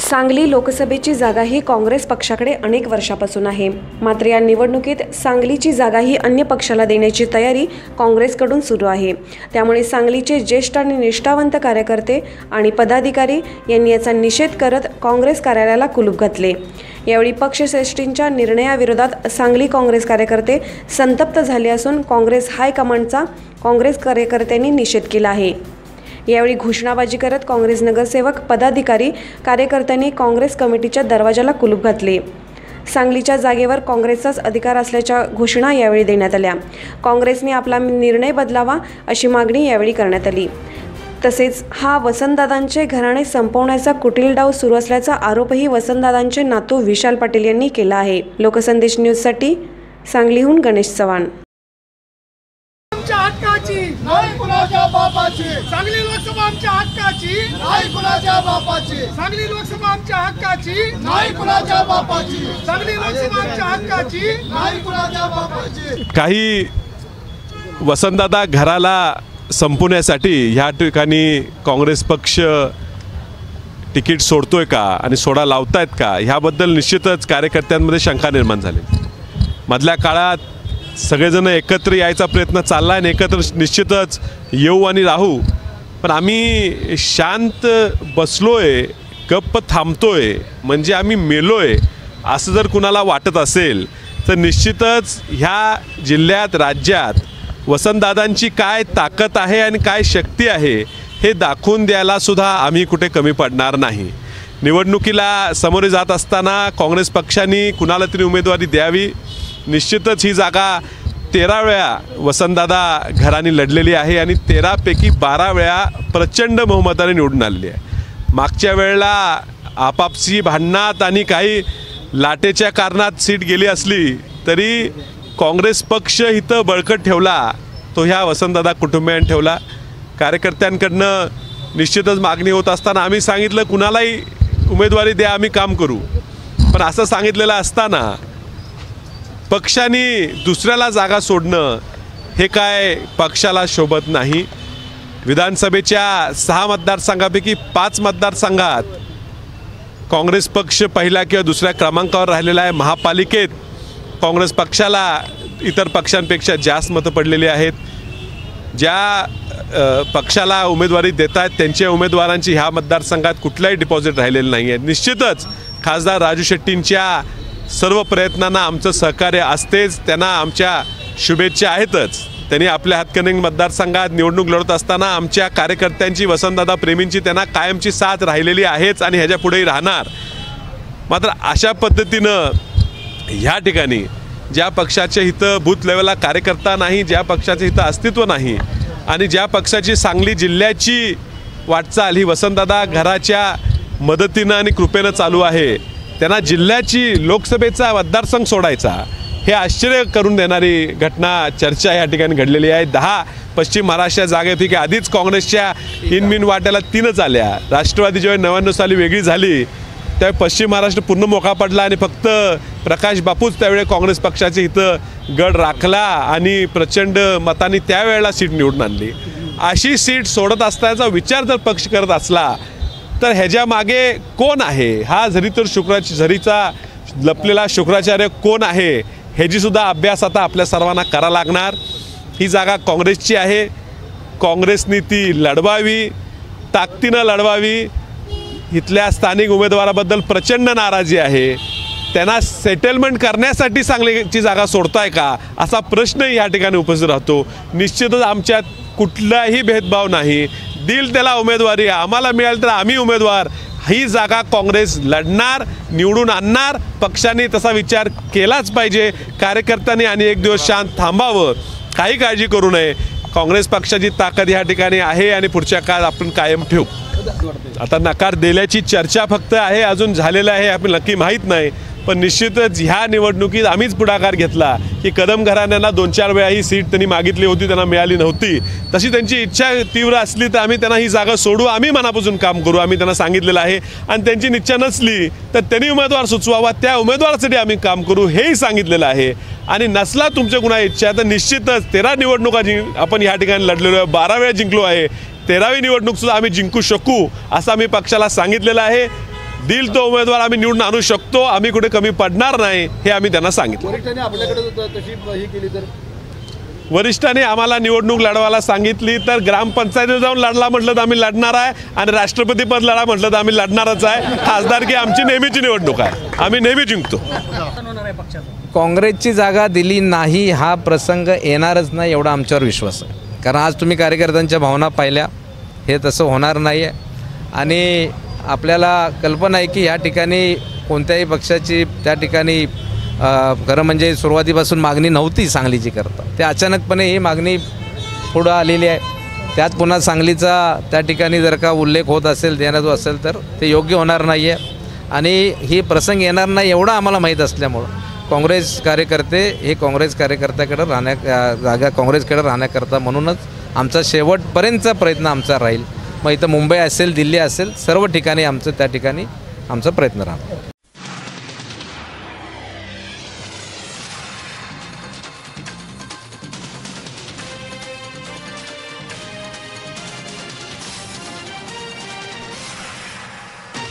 सांगली लोकसभेची जागा ही काँग्रेस पक्षाकडे अनेक वर्षापासून आहे. मात्र या निवडणुकीत सांगलीची जागा ही अन्य पक्षाला देण्याची तयारी काँग्रेसकडून सुरू आहे. त्यामुळे सांगलीचे ज्येष्ठ आणि निष्ठावंत कार्यकर्ते आणि पदाधिकारी यांनी याचा निषेध करत काँग्रेस कार्यालयाला कुलूप घातले. यावेळी पक्षश्रेष्ठींच्या निर्णयाविरोधात सांगली काँग्रेस कार्यकर्ते संतप्त झाले असून काँग्रेस हायकमांडचा काँग्रेस कार्यकर्त्यांनी निषेध केला आहे. यावेळी घोषणाबाजी करत काँग्रेस नगरसेवक पदाधिकारी कार्यकर्त्यांनी काँग्रेस कमिटीच्या दरवाजाला कुलूप घातले. सांगलीच्या जागेवर काँग्रेसचाच अधिकार असल्याच्या घोषणा यावेळी देण्यात आल्या. काँग्रेसने आपला निर्णय बदलावा अशी मागणी यावेळी करण्यात आली. तसेच हा वसंतदादांचे घराणे संपवण्याचा कुटील डाव सुरू असल्याचा आरोपही वसंतदादांचे नातू विशाल पाटील यांनी केला आहे. लोकसंदेश न्यूजसाठी सांगलीहून गणेश चव्हाण आमच्या हक्काची नाही कुणाच्या बापाची. सांगली लोकसभा आमच्या हक्काची. नाही कुणाच्या बापाची. सांगली लोकसभा आमच्या हक्काची. नाही कुणाच्या बापाची. सांगली लोकसभा आमच्या हक्काची. नाही कुणाच्या बापाची. काही वसंतदादा घराला संपवण्यासाठी ह्या ठिकाणी काँग्रेस पक्ष तिकीट सोडतोय का आणि सोडा लावतायत का? ह्याबद्दल निश्चितच कार्यकर्त्यांमध्ये शंका निर्माण झाली. मधल्या काळात सगळेजण एकत्र यायचा प्रयत्न चालला आणि एकत्र निश्चितच येऊ आणि राहू. पण आम्ही शांत बसलोय गप्प थांबतोय म्हणजे आम्ही मेलोय असं जर कुणाला वाटत असेल तर निश्चितच ह्या जिल्ह्यात राज्यात वसंतदादांची काय ताकद आहे आणि काय शक्ती आहे हे दाखवून द्यायला सुद्धा आम्ही कुठे कमी पडणार नाही. निवडणुकीला सामोरे जात असताना काँग्रेस पक्षाने कुणाला तरी उमेदवारी द्यावी? निश्चितच ही जागा तेरा वेळा वसंतदादा घराने लढलेली आहे आणि तेरापैकी बारा वेळा प्रचंड बहुमताने निवडून आलेली आहे. मागच्या वेळेला आपापसी भांडणात आणि काही लाटेच्या कारणात सीट गेली असली तरी काँग्रेस पक्ष इथं बळकट ठेवला तो ह्या वसंतदादा कुटुंबियांनी ठेवला. कार्यकर्त्यांकडनं निश्चितच मागणी होत असताना आम्ही सांगितलं कुणालाही उमेदवारी द्या आम्ही काम करू. पण असं सांगितलेलं असताना पक्षाने दुसऱ्याला जागा सोडणं हे काय पक्षाला शोभत नाही? विधानसभेच्या सहा मतदारसंघापैकी पाच मतदारसंघात काँग्रेस पक्ष पहिल्या किंवा दुसऱ्या क्रमांकावर राहिलेला आहे. महापालिकेत काँग्रेस पक्षाला इतर पक्षांपेक्षा जास्त मतं पडलेली आहेत. ज्या पक्षाला उमेदवारी देत आहेत त्यांच्या उमेदवारांची ह्या मतदारसंघात कुठलाही डिपॉझिट राहिलेलं नाही आहे निश्चितच खासदार राजू शेट्टींच्या सर्व प्रयत्नांना आमचं सहकार्य असतेच. त्यांना आमच्या शुभेच्छा आहेतच. त्यांनी आपल्या हातकणंगले मतदारसंघात निवडणूक लढत असताना आमच्या कार्यकर्त्यांची वसंतदादा प्रेमींची त्यांना कायमची साथ राहिलेली आहेच आणि ह्याच्या पुढेही राहणार. मात्र अशा पद्धतीनं ह्या ठिकाणी ज्या पक्षाच्या इथं बूथ लेवलला कार्यकर्ता नाही ज्या पक्षाचे इथं अस्तित्व नाही आणि ज्या पक्षाची सांगली जिल्ह्याची वाटचाल ही वसंतदादा घराच्या मदतीनं आणि कृपेनं चालू आहे. त्यांना जिल्ह्याची लोकसभेचा मतदारसंघ सोडायचा. हे आश्चर्य करून देणारी घटना चर्चा या ठिकाणी घडलेली आहे. दहा पश्चिम महाराष्ट्र जागेपैकी आधीच काँग्रेसच्या इनमिन वाट्याला तीनच आल्या. राष्ट्रवादी जेव्हा नव्याण्णव साली वेगळी झाली त्यावेळी पश्चिम महाराष्ट्र पूर्ण मोका पडला आणि फक्त प्रकाश बापूच त्यावेळी काँग्रेस पक्षाचे इथं गड राखला आणि प्रचंड मतांनी त्यावेळेला सीट निवडून आणली. अशी सीट सोडत असतानाचा विचार जर पक्ष करत असला तर ह्याच्या मागे कोण आहे? हा जरी तर शुक्राची झरीचा लपलेला शुक्राचार्य कोण आहे? ह्याचीसुद्धा अभ्यास आता आपल्या सर्वांना करा लागणार. ही जागा काँग्रेसची आहे. काँग्रेसनी ती लढवावी ताकदीनं लढवावी. इथल्या स्थानिक उमेदवाराबद्दल प्रचंड नाराजी आहे. त्यांना सेटलमेंट करण्यासाठी सांगलीची जागा सोडताय का? असा प्रश्नही या ठिकाणी उपस्थित राहतो. निश्चितच आमच्यात कुठलाही भेदभाव नाही. दिल त्याला उमेदवारी आम्हाला मिळाली तर आम्ही उमेदवार. ही जागा काँग्रेस लढणार निवडून आणणार. पक्षाने तसा विचार केलाच पाहिजे. कार्यकर्त्यांनी आणि एक दिवस शांत थांबावं. काही काळजी करू नये. काँग्रेस पक्षाची ताकद या ठिकाणी आहे आणि पुढच्या काळात आपण कायम ठेवू. आता नकार दिल्याची चर्चा फक्त आहे अजून झालेलं आहे आपण नक्की माहीत नाही. पण निश्चितच ह्या निवडणुकीत आम्हीच पुढाकार घेतला की कदम घराण्यांना दोन चार वेळा ही सीट त्यांनी मागितली होती त्यांना मिळाली नव्हती. तशी त्यांची इच्छा तीव्र असली तर आम्ही त्यांना ही जागा सोडू आम्ही मनापासून काम करू आम्ही त्यांना सांगितलेलं आहे. आणि त्यांची इच्छा नसली तर त्यांनी उमेदवार सुचवावा त्या उमेदवारासाठी आम्ही काम करू हेही सांगितलेलं आहे. आणि नसला तुमच्या कुणा इच्छा तर निश्चितच तेरा निवडणुका जिं आपण ह्या ठिकाणी लढलेलो आहे बारा वेळा जिंकलो आहे. तेरावी निवडणूकसुद्धा आम्ही जिंकू शकू असं आम्ही पक्षाला सांगितलेलं आहे. दिल तो उमेदवार आम्ही निवडून आणू शकतो आम्ही कुठे कमी पडणार नाही हे आम्ही त्यांना सांगितलं. वरिष्ठांनी आपल्याकडे त- तशी ही केली तर? वरिष्ठांनी आम्हाला निवडणूक लढवायला सांगितली तर ग्रामपंचायतीत जाऊन लढला म्हटलं तर आम्ही लढणार आहे आणि राष्ट्रपती पद लढा म्हटलं तर आम्ही लढणारच आहे. खासदारकी आमची नेहमीची निवडणूक आहे. आम्ही नेहमी जिंकतो. काँग्रेसची जागा दिली नाही हा प्रसंग येणारच नाही एवढा आमच्यावर विश्वास आहे. कारण आज तुम्ही कार्यकर्त्यांच्या भावना पाहिल्या हे तसं होणार नाही आहे आणि आपल्याला कल्पना आहे की ह्या ठिकाणी कोणत्याही पक्षाची त्या ठिकाणी खरं म्हणजे सुरुवातीपासून मागणी नव्हती सांगलीची करता ते अचानकपणे ही मागणी पुढं आलेली आहे. त्यात पुन्हा सांगलीचा त्या ठिकाणी जर का उल्लेख होत असेल देण्यात असेल तर ते योग्य होणार नाही आहे आणि ही प्रसंग येणार नाही एवढं आम्हाला माहीत असल्यामुळं. काँग्रेस कार्यकर्ते हे काँग्रेस कार्यकर्त्याकडे राहण्या जागा काँग्रेसकडे राहण्याकरता म्हणूनच आमचा शेवटपर्यंतचा प्रयत्न आमचा राहील. मग इथं मुंबई असेल दिल्ली असेल सर्व ठिकाणी आमचं त्या ठिकाणी आमचा प्रयत्न राहणार.